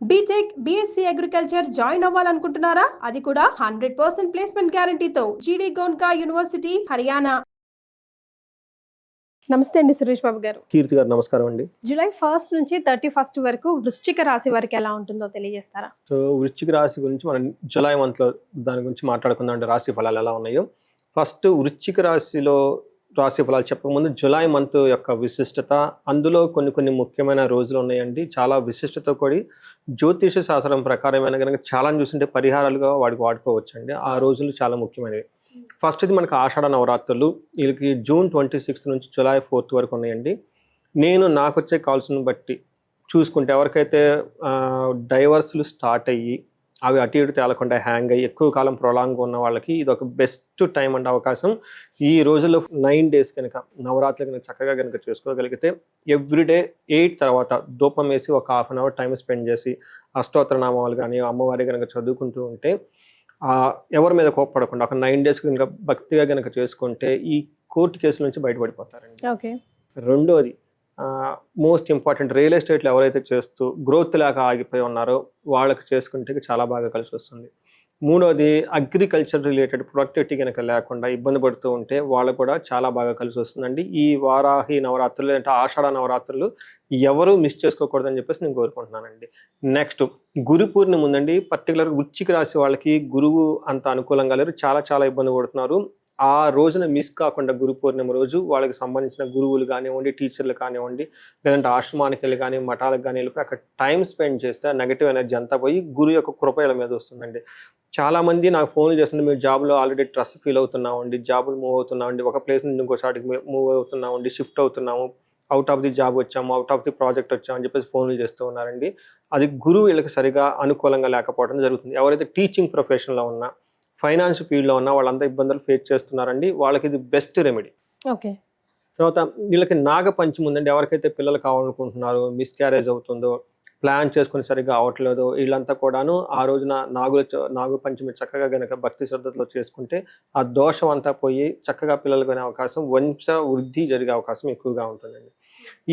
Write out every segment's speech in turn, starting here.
B Tech B Sc agriculture join అవ్వాలనుకుంటున్నారా? అది కూడా hundred percent placement గ్యారంటీతో జీడీ గోన్కా యూనివర్సిటీ హర్యానా నమస్తే అండి సురేష్ బాబు గారు. కీర్తి గారు నమస్కారం అండి. జూలై ఫస్ట్ నుంచి థర్టీ ఫస్ట్ వరకు వృశ్చిక రాశి వారికి ఎలా ఉంటుందో తెలియజేస్తారా? సో వృశ్చిక రాశి గురించి మనం జులై మంత్లో దాని గురించి మాట్లాడుకుందాం అంటే రాశి ఫలాలు ఎలా ఉన్నాయో. ఫస్ట్ వృశ్చిక రాశిలో రాశి ఫలాలు చెప్పకముందు జులై మంత్ యొక్క విశిష్టత అందులో కొన్ని కొన్ని ముఖ్యమైన రోజులు ఉన్నాయండి. చాలా విశిష్టత కూడి జ్యోతిష శాస్త్రం ప్రకారమైన కనుక చాలా చూసింటే పరిహారాలుగా వాడికి వాడుకోవచ్చండి. ఆ రోజులు చాలా ముఖ్యమైనవి. ఫస్ట్ ఇది మనకు ఆషాఢ నవరాత్రులు. వీళ్ళకి జూన్ ట్వంటీ సిక్స్త్ నుంచి జులై ఫోర్త్ వరకు ఉన్నాయండి. నేను నాకు వచ్చే కాల్స్ని బట్టి చూసుకుంటే ఎవరికైతే డైవర్స్లు స్టార్ట్ అయ్యి అవి అటు ఇటు తేలకుండా హ్యాంగ్ అయ్యి ఎక్కువ కాలం ప్రొలాంగ్ ఉన్న వాళ్ళకి ఇది ఒక బెస్ట్ టైం అంటే అవకాశం. ఈ రోజుల్లో నైన్ డేస్ కనుక నవరాత్రి కనుక చక్కగా కనుక చేసుకోగలిగితే ఎవ్రీడే ఎయిట్ తర్వాత ధూపం వేసి ఒక half an hour time spend చేసి అష్టోత్తర నామాలు కానీ అమ్మవారి కనుక చదువుకుంటూ ఉంటే ఎవరి మీద కోప్పడకుండా ఒక నైన్ డేస్ కనుక భక్తిగా కనుక చేసుకుంటే ఈ కోర్టు కేసుల నుంచి బయటపడిపోతారండి. ఓకే రెండోది మోస్ట్ ఇంపార్టెంట్ రియల్ ఎస్టేట్లో ఎవరైతే చేస్తూ గ్రోత్ లేక ఆగిపోయి ఉన్నారో వాళ్ళకి చేసుకుంటే చాలా బాగా కలిసి వస్తుంది. మూడోది అగ్రికల్చర్ రిలేటెడ్ ప్రొడక్టివిటీ కనుక లేకుండా ఇబ్బంది పడుతూ ఉంటే వాళ్ళు కూడా చాలా బాగా కలిసి వస్తుందండి. ఈ వారాహి నవరాత్రులు అంటే ఆషాఢ నవరాత్రులు ఎవరు మిస్ చేసుకోకూడదని చెప్పేసి నేను కోరుకుంటున్నానండి. నెక్స్ట్ గురు పూర్ణిమ ఉందండి. పర్టికులర్ వృచ్చిక రాశి వాళ్ళకి గురువు అంత అనుకూలంగా లేరు. చాలా చాలా ఇబ్బంది పడుతున్నారు. ఆ రోజున మిస్ కాకుండా గురు పూర్ణిమ రోజు వాళ్ళకి సంబంధించిన గురువులు కానివ్వండి టీచర్లు కానివ్వండి లేదంటే ఆశ్రమానికి వెళ్ళి కానీ మఠాలకు కానీ వెళ్ళి అక్కడ టైం స్పెండ్ చేస్తే నెగిటివ్ ఎనర్జీ అంతా పోయి గురు యొక్క కృప ఇలా మీద వస్తుందండి. చాలామంది నాకు ఫోన్లు చేస్తుంటే మీరు జాబ్లో ఆల్రెడీ స్ట్రెస్ ఫీల్ అవుతున్నామండి జాబులు మూవ్ అవుతున్నామండి ఒక ప్లేస్ నుంచి ఇంకో చాటికి మూవ్ అవుతున్నామండి షిఫ్ట్ అవుతున్నాము అవుట్ ఆఫ్ ది జాబ్ వచ్చాము అవుట్ ఆఫ్ ది ప్రాజెక్ట్ వచ్చాము అని చెప్పేసి ఫోన్లు చేస్తూ ఉన్నారండి. అది గురువు వీళ్ళకి సరిగా అనుకూలంగా లేకపోవడం జరుగుతుంది. ఎవరైతే టీచింగ్ ప్రొఫెషన్లో ఉన్నా ఫైనాన్స్ ఫీల్డ్లో ఉన్న వాళ్ళంతా ఇబ్బందులు ఫేస్ చేస్తున్నారండి. వాళ్ళకి ఇది బెస్ట్ రెమెడీ. ఓకే. తర్వాత వీళ్ళకి నాగ ఉందండి. ఎవరికైతే పిల్లలు కావాలనుకుంటున్నారో మిస్క్యారేజ్ అవుతుందో ప్లాన్ చేసుకుని సరిగ్గా అవట్లేదు వీళ్ళంతా కూడాను ఆ రోజున నాగుల నాగు పంచమి చక్కగా గనక భక్తి శ్రద్ధతో చేసుకుంటే ఆ దోషం అంతా పోయి చక్కగా పిల్లలు కొనే అవకాశం వంశ వృద్ధి జరిగే అవకాశం ఎక్కువగా ఉంటుందండి.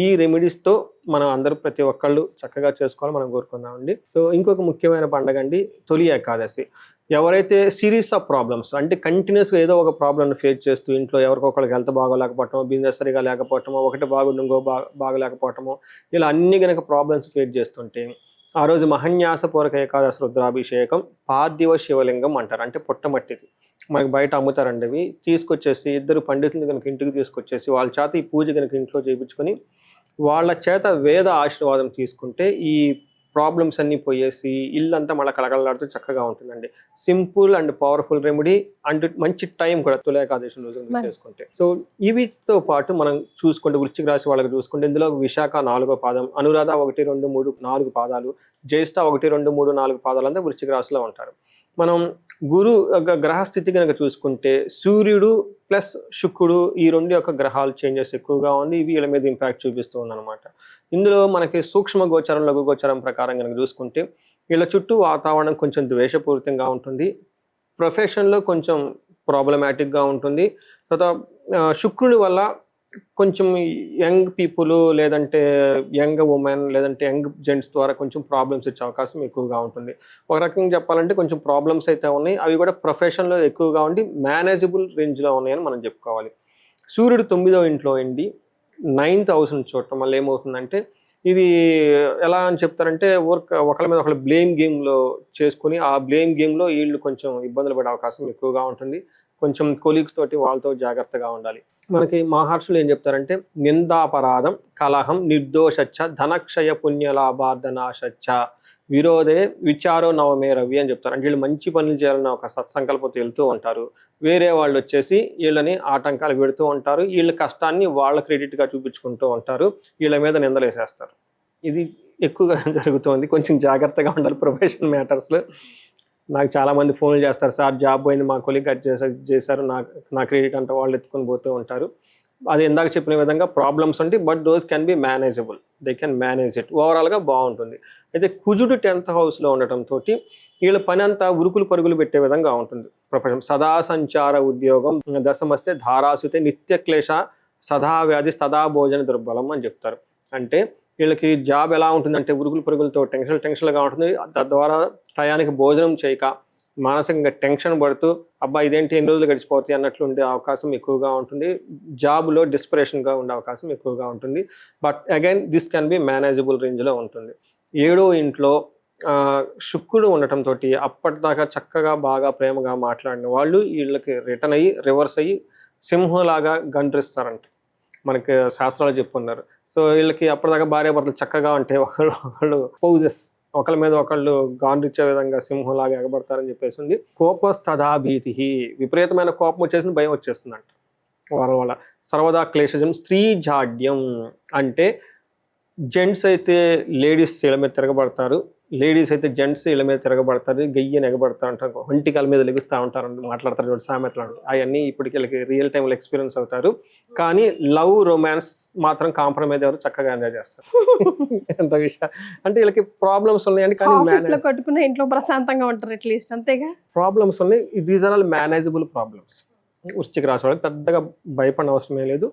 ఈ రెమెడీస్తో మనం అందరూ ప్రతి ఒక్కళ్ళు చక్కగా చేసుకోవాలని మనం కోరుకుందామండి. సో ఇంకొక ముఖ్యమైన పండుగ అండి తొలి ఏకాదశి. ఎవరైతే సిరీస్ ఆఫ్ ప్రాబ్లమ్స్ అంటే కంటిన్యూస్గా ఏదో ఒక ప్రాబ్లమ్ని ఫేస్ చేస్తూ ఇంట్లో ఎవరికొకరికి హెల్త్ బాగోలేకపోవటం బిజినెస్ సరిగా లేకపోవటమో ఒకటి బాగుండి ఇంకో బాగా ఇలా అన్ని కనుక ప్రాబ్లమ్స్ ఫేస్ చేస్తుంటే ఆ రోజు మహన్యాసపూర్వక ఏకాదశి రుద్రాభిషేకం పార్థివ శివలింగం అంటారు. అంటే పుట్టమట్టిది. మనకి బయట అమ్ముతారండి అవి. తీసుకొచ్చేసి ఇద్దరు పండితులు కనుక ఇంటికి తీసుకొచ్చేసి వాళ్ళ చేత ఈ పూజ కనుక ఇంట్లో చేయించుకొని వాళ్ళ చేత వేద ఆశీర్వాదం తీసుకుంటే ఈ ప్రాబ్లమ్స్ అన్నీ పోయేసి ఇల్లంతా మళ్ళీ కలకలలాడుతూ చక్కగా ఉంటుందండి. Simple and powerful remedy and మంచి టైం కూడా తులేకాదశి రోజు. చేసుకుంటే. సో వీటితో పాటు మనం చూసుకుంటే వృశ్చిక రాశి వాళ్ళకి చూసుకుంటే ఇందులో విశాఖ నాలుగో పాదం అనురాధ ఒకటి రెండు మూడు నాలుగు పాదాలు జ్యేష్ఠ ఒకటి రెండు మూడు నాలుగు పాదాలు అంతా వృశ్చిక రాశిలో ఉంటారు. మనం గురు యొక్క గ్రహస్థితి కనుక చూసుకుంటే సూర్యుడు ప్లస్ శుక్రుడు ఈ రెండు యొక్క గ్రహాలు చేంజెస్ ఎక్కువగా ఉంది. ఇవి వీళ్ళ మీద ఇంపాక్ట్ చూపిస్తూ ఉందన్నమాట. ఇందులో మనకి సూక్ష్మ గోచరం లఘు గోచరం ప్రకారం కనుక చూసుకుంటే వీళ్ళ చుట్టూ వాతావరణం కొంచెం ద్వేషపూరితంగా ఉంటుంది. ప్రొఫెషన్లో కొంచెం ప్రాబ్లమాటిక్గా ఉంటుంది. తర్వాత శుక్రుడి వల్ల కొంచెం యంగ్ పీపుల్ లేదంటే యంగ్ ఉమెన్ లేదంటే యంగ్ జెంట్స్ ద్వారా కొంచెం ప్రాబ్లమ్స్ వచ్చే అవకాశం ఎక్కువగా ఉంటుంది. ఒక రకంగా చెప్పాలంటే కొంచెం ప్రాబ్లమ్స్ అయితే ఉన్నాయి. అవి కూడా ప్రొఫెషన్లో ఎక్కువగా ఉండి మేనేజబుల్ రేంజ్లో ఉన్నాయని మనం చెప్పుకోవాలి. సూర్యుడు తొమ్మిదో ఇంట్లో ఉండి నైన్త్ హౌస్ని చూడటం వల్ల ఏమవుతుందంటే ఇది ఎలా అని చెప్తారంటే వర్క్ ఒకళ్ళ మీద ఒకళ్ళు బ్లేమ్ గేమ్లో చేసుకుని ఆ బ్లేమ్ గేమ్లో వీళ్ళు కొంచెం ఇబ్బందులు పడే అవకాశం ఎక్కువగా ఉంటుంది. కొంచెం కొలీగ్స్ తోటి వాళ్ళతో జాగ్రత్తగా ఉండాలి. మనకి మహర్షులు ఏం చెప్తారంటే నిందాపరాధం కలహం నిర్దోషచ్చ ధనక్షయ పుణ్యలాభార్ధనాశచ్చ విరోధే విచారో నవమే రవి అని చెప్తారు. అంటే వీళ్ళు మంచి పనులు చేయాలని ఒక సత్సంకల్పంతో వెళ్తూ ఉంటారు. వేరే వాళ్ళు వచ్చేసి వీళ్ళని ఆటంకాలు పెడుతూ ఉంటారు. వీళ్ళ కష్టాన్ని వాళ్ళ క్రెడిట్గా చూపించుకుంటూ ఉంటారు. వీళ్ళ మీద నిందలేసేస్తారు. ఇది ఎక్కువగా జరుగుతుంది. కొంచెం జాగ్రత్తగా ఉండాలి. ప్రొఫెషనల్ మ్యాటర్స్లో. నాకు చాలా మంది ఫోన్లు చేస్తారు సార్ జాబ్ పోయింది మా కొలిగ్ అది చేశారు చేశారు నా నా క్రెడిట్ అంతా వాళ్ళు ఎత్తుకొని పోతూ ఉంటారు. అది ఇందాక చెప్పిన విధంగా ప్రాబ్లమ్స్ ఉంటాయి but those can be manageable they can manage it. ఓవరాల్గా బాగుంటుంది. అయితే కుజుడు టెన్త్ హౌస్లో ఉండటంతో వీళ్ళ పని అంతా ఉరుకులు పరుగులు పెట్టే విధంగా ఉంటుంది. ప్రపంచం సదా సంచార ఉద్యోగం దశమస్తే ధారాసుతే నిత్య క్లేశ సదా వ్యాధి సదా భోజన దుర్బలం అని చెప్తారు. అంటే వీళ్ళకి జాబ్ ఎలా ఉంటుందంటే ఉరుగులు పురుగులతో టెన్షన్ టెన్షన్గా ఉంటుంది. తద్వారా టయానికి భోజనం చేయక మానసికంగా టెన్షన్ పడుతూ అబ్బా ఇదేంటి ఎన్ని రోజులు గడిచిపోతాయి అన్నట్లు ఉండే అవకాశం ఎక్కువగా ఉంటుంది. జాబ్లో డిస్పరేషన్గా ఉండే అవకాశం ఎక్కువగా ఉంటుంది. But again this can be manageable రేంజ్లో ఉంటుంది. ఏడో ఇంట్లో ఆ, శుక్రుడు ఉండటంతో అప్పటిదాకా చక్కగా బాగా ప్రేమగా మాట్లాడిన వాళ్ళు వీళ్ళకి రిటర్న్ అయ్యి రివర్స్ అయ్యి సింహంలాగా గండ్రిస్తారంట. మనకి శాస్త్రాలు చెప్పున్నారు. సో వీళ్ళకి అప్పటిదాకా భార్య భర్తలు చక్కగా ఉంటాయి ఒకళ్ళు ఒకళ్ళు పౌజెస్ ఒకళ్ళ మీద ఒకళ్ళు గాండ్రిచ్చే విధంగా సింహంలాగా ఎగబడతారని చెప్పేసి ఉంది. కోపస్తదా భీతి విపరీతమైన కోపం వచ్చేసింది భయం వచ్చేస్తుందంట. వాళ్ళ వల్ల సర్వదా క్లేశజం స్త్రీ జాడ్యం. అంటే జెంట్స్ అయితే లేడీస్ ఇళ్ళ మీద తిరగబడతారు. లేడీస్ అయితే జెంట్స్ ఇళ్ళ మీద తిరగబడతారు గయ్యని ఎగబడతా ఉంటారు ఒంటికాల మీద లెగుస్తూ ఉంటారు మాట్లాడతారు చూడండి సామెతలు అవన్నీ ఇప్పటికి వీళ్ళకి రియల్ టైంలో ఎక్స్పీరియన్స్ అవుతారు. కానీ లవ్ రొమాన్స్ మాత్రం కాంప్రమైజ్ ఎవరు చక్కగా ఎంజాయ్ చేస్తారు. ఎంత విషయం. అంటే వీళ్ళకి ప్రాబ్లమ్స్ ఉన్నాయండి కానీ కొట్టుకున్న ఇంట్లో ప్రశాంతంగా ఉంటారు అట్లీస్ట్ అంతేగా? ప్రాబ్లమ్స్ ఉన్నాయి. These are all manageable problems వృశ్చిక రాశి వాళ్ళకి పెద్దగా భయపడిన అవసరమే లేదు.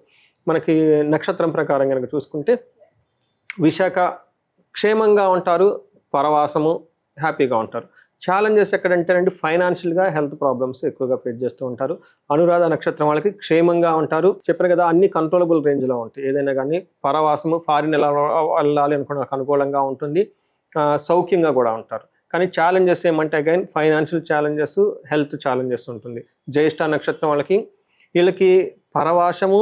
మనకి నక్షత్రం ప్రకారం కనుక చూసుకుంటే విశాఖ క్షేమంగా ఉంటారు. పరవాసము హ్యాపీగా ఉంటారు. ఛాలెంజెస్ ఎక్కడంటేనండి ఫైనాన్షియల్గా హెల్త్ ప్రాబ్లమ్స్ ఎక్కువగా ఫేస్ చేస్తూ ఉంటారు. అనురాధ నక్షత్రం వాళ్ళకి క్షేమంగా ఉంటారు. చెప్పారు కదా అన్ని కంట్రోలబుల్ రేంజ్లో ఉంటాయి. ఏదైనా కానీ పరవాసము ఫారిన్ ఎలా వెళ్ళాలి అనుకున్న అనుకూలంగా ఉంటుంది. సౌఖ్యంగా కూడా ఉంటారు. కానీ ఛాలెంజెస్ ఏమంటే again financial challenges health challenges ఉంటుంది. జ్యేష్ఠ నక్షత్రం వాళ్ళకి వీళ్ళకి పరవాసము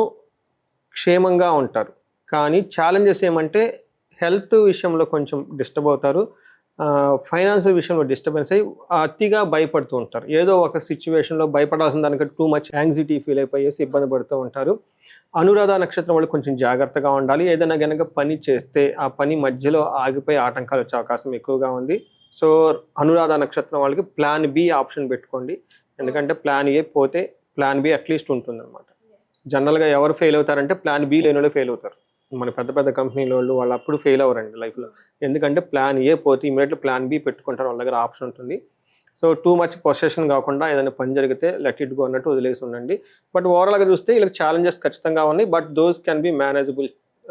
క్షేమంగా ఉంటారు. కానీ ఛాలెంజెస్ ఏమంటే హెల్త్ విషయంలో కొంచెం డిస్టర్బ్ అవుతారు. ఫైనాన్షియల్ విషయంలో డిస్టర్బెన్స్ అయ్యి అతిగా భయపడుతూ ఉంటారు. ఏదో ఒక సిచ్యువేషన్లో భయపడాల్సిన దానికంటే టూ మచ్ యాంగ్జైటీ ఫీల్ అయిపోయేసి ఇబ్బంది పడుతూ ఉంటారు. అనురాధ నక్షత్రం వాళ్ళు కొంచెం జాగ్రత్తగా ఉండాలి. ఏదైనా కనుక పని చేస్తే ఆ పని మధ్యలో ఆగిపోయి ఆటంకాలు వచ్చే అవకాశం ఎక్కువగా ఉంది. సో అనురాధ నక్షత్రం వాళ్ళకి ప్లాన్ బి ఆప్షన్ పెట్టుకోండి. ఎందుకంటే ప్లాన్ ఏ పోతే ప్లాన్ బి అట్లీస్ట్ ఉంటుంది అనమాట జనరల్గా ఎవరు ఫెయిల్ అవుతారంటే ప్లాన్ బి లేని ఫెయిల్ అవుతారు. మన పెద్ద పెద్ద కంపెనీల వాళ్ళు వాళ్ళు అప్పుడు ఫెయిల్ అవ్వరండి లైఫ్లో ఎందుకంటే ప్లాన్ ఏ పోతే ఇమీడియట్లీ ప్లాన్ బి పెట్టుకుంటారు వాళ్ళ దగ్గర ఆప్షన్ ఉంటుంది. సో టూ మచ్ పొసెషన్ కాకుండా ఏదైనా పని జరిగితే లెట్ ఇట్ గో అన్నట్టు వదిలేసి ఉండండి. బట్ ఓవరాల్గా చూస్తే వీళ్ళకి ఛాలెంజెస్ ఖచ్చితంగా ఉన్నాయి but those can be manageable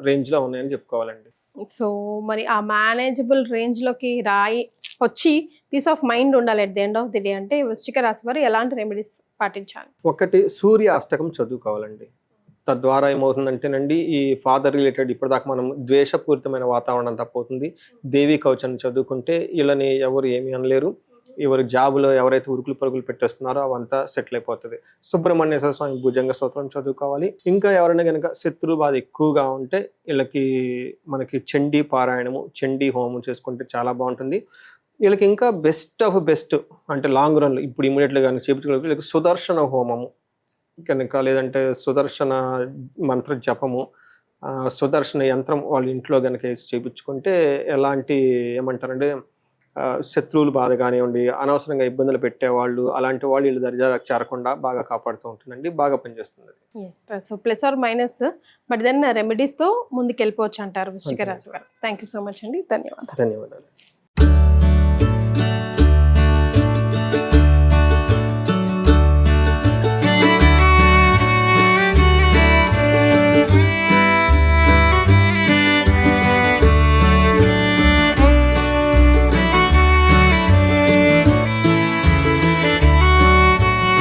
రేంజ్లో ఉన్నాయని చెప్పుకోవాలండి. సో మరి ఆ మేనేజబుల్ రేంజ్లోకి రాయి వచ్చి పీస్ ఆఫ్ మైండ్ ఉండాలి at the end of the day అంటే వృశ్చిక రాశి వారు ఎలాంటి రెమెడీస్ పాటించాలి? ఒకటి సూర్య అష్టకం చదువుకోవాలండి. తద్వారా ఏమవుతుందంటేనండి ఈ ఫాదర్ రిలేటెడ్ ఇప్పటిదాకా మనం ద్వేషపూరితమైన వాతావరణం తప్పవుతుంది. దేవి కవచం చదువుకుంటే వీళ్ళని ఎవరు ఏమీ అనలేరు. ఎవరి జాబులో ఎవరైతే ఉరుకులు పరుగులు పెట్టేస్తున్నారో అవంతా సెటిల్ అయిపోతుంది. సుబ్రహ్మణ్యేశ్వర స్వామి భుజంగ స్తోత్రం చదువుకోవాలి. ఇంకా ఎవరైనా కనుక శత్రు బాధ ఎక్కువగా ఉంటే వీళ్ళకి మనకి చండీ పారాయణము చండీ హోమం చేసుకుంటే చాలా బాగుంటుంది. వీళ్ళకి ఇంకా బెస్ట్ ఆఫ్ బెస్ట్ అంటే లాంగ్ రన్ ఇప్పుడు ఇమీడియట్గా కానీ చేపించుకోవాలి వీళ్ళకి సుదర్శన హోమము కనుక లేదంటే సుదర్శన మంత్ర జపము సుదర్శన యంత్రం వాళ్ళ ఇంట్లో కనుక వేసి చేపించుకుంటే ఎలాంటి ఏమంటారంటే శత్రువులు బాధ కానివ్వండి అనవసరంగా ఇబ్బందులు పెట్టేవాళ్ళు అలాంటి వాళ్ళు వీళ్ళు దర్జా చేరకుండా బాగా కాపాడుతూ ఉంటుందండి బాగా పనిచేస్తుంది so plus or minus but then రెమెడీస్తో ముందుకు వెళ్ళిపోవచ్చు అంటారు వృశ్చిక రాశి వారు. థ్యాంక్ యూ సో మచ్ అండి. ధన్యవాదాలు. ధన్యవాదాలు.